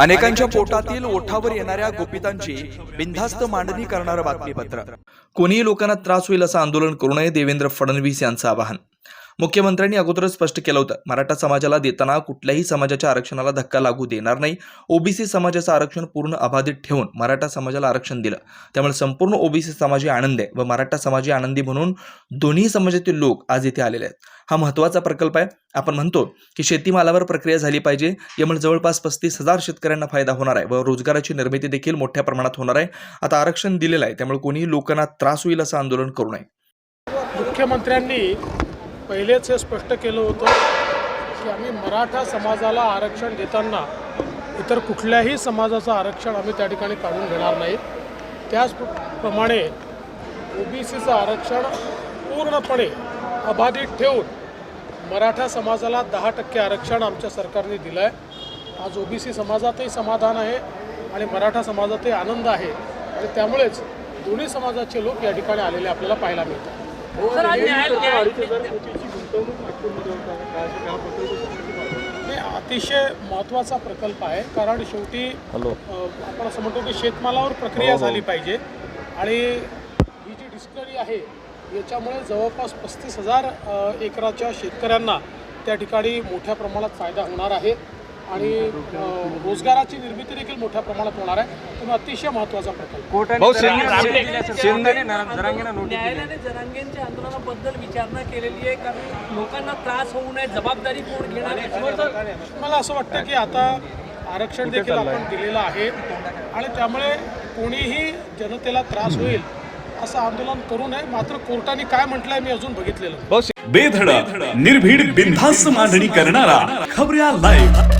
अनेकांच्या पोटातील ओठावर येणाऱ्या गोपितांची बिनधास्त मांडणी करणारं बातमीपत्र. कोणीही लोकांना त्रास होईल असं आंदोलन करू नये देवेंद्र फडणवीस यांचं आवाहन. मुख्यमंत्र्यांनी अगोदरच स्पष्ट केलं होतं मराठा समाजाला देताना कुठल्याही समाजाच्या आरक्षणाला धक्का लागू देणार नाही. ओबीसी समाजाचं आरक्षण पूर्ण अबाधित ठेवून मराठा समाजाला आरक्षण दिलं. त्यामुळे संपूर्ण ओबीसी समाजी आनंद आहे व मराठा समाजी आनंदी म्हणून दोन्ही समाजातील लोक आज इथे आलेले आहेत. हा महत्त्वाचा प्रकल्प आहे. आपण म्हणतो की शेतीमालावर प्रक्रिया झाली पाहिजे. यामुळे जवळपास पस्तीस हजार शेतकऱ्यांना फायदा होणार आहे व रोजगाराची निर्मिती देखील मोठ्या प्रमाणात होणार आहे. आता आरक्षण दिलेलं आहे त्यामुळे कोणीही लोकांना त्रास होईल असं आंदोलन करू नये. मुख्यमंत्र्यांनी पहिलेच हे स्पष्ट केलं होतं की आम्ही मराठा समाजाला आरक्षण देताना इतर कुठल्याही समाजाचं आरक्षण आम्ही त्या ठिकाणी काढून घेणार नाही. त्याचप्रमाणे ओबीसीचं आरक्षण पूर्णपणे अबाधित ठेवून मराठा समाजाला दहा टक्के आरक्षण आमच्या सरकारने दिलं आहे आज ओबीसी समाजातही समाधान आहे आणि मराठा समाजातही आनंद आहे. आणि त्यामुळेच दोन्ही समाजाचे लोक या ठिकाणी आलेले आपल्याला पाहायला मिळतात. सर आज हे अतिशय महत्त्वाचा प्रकल्प आहे कारण शेवटी आपण असं म्हणतो की शेतमालावर प्रक्रिया झाली पाहिजे. आणि ही जी डिस्करी आहे याच्यामुळे जवळपास पस्तीस हजार एकराच्या शेतकऱ्यांना त्या ठिकाणी मोठ्या प्रमाणात फायदा होणार आहे. आणि रोजगाराची निर्मिती देखील मोठ्या प्रमाणात होणार आहे. त्यामुळे अतिशय महत्त्वाचा प्रकल्प. न्यायालयाने जरांगेंच्या आंदोलनाबद्दल विचारणा केलेली आहे कारण लोकांना त्रास होऊ नये जबाबदारी कोण घेणार मला असं वाटतं की आता आरक्षण देखील आपण दिलेलं आहे. आणि त्यामुळे कोणीही जनतेला त्रास होईल असं आंदोलन करू नये. मात्र कोर्टाने काय म्हटलंय मी अजून बघितलेलं. बेधडक निर्भीड बिनधास्त मांडणी करणारा खबऱ्या लाईव्ह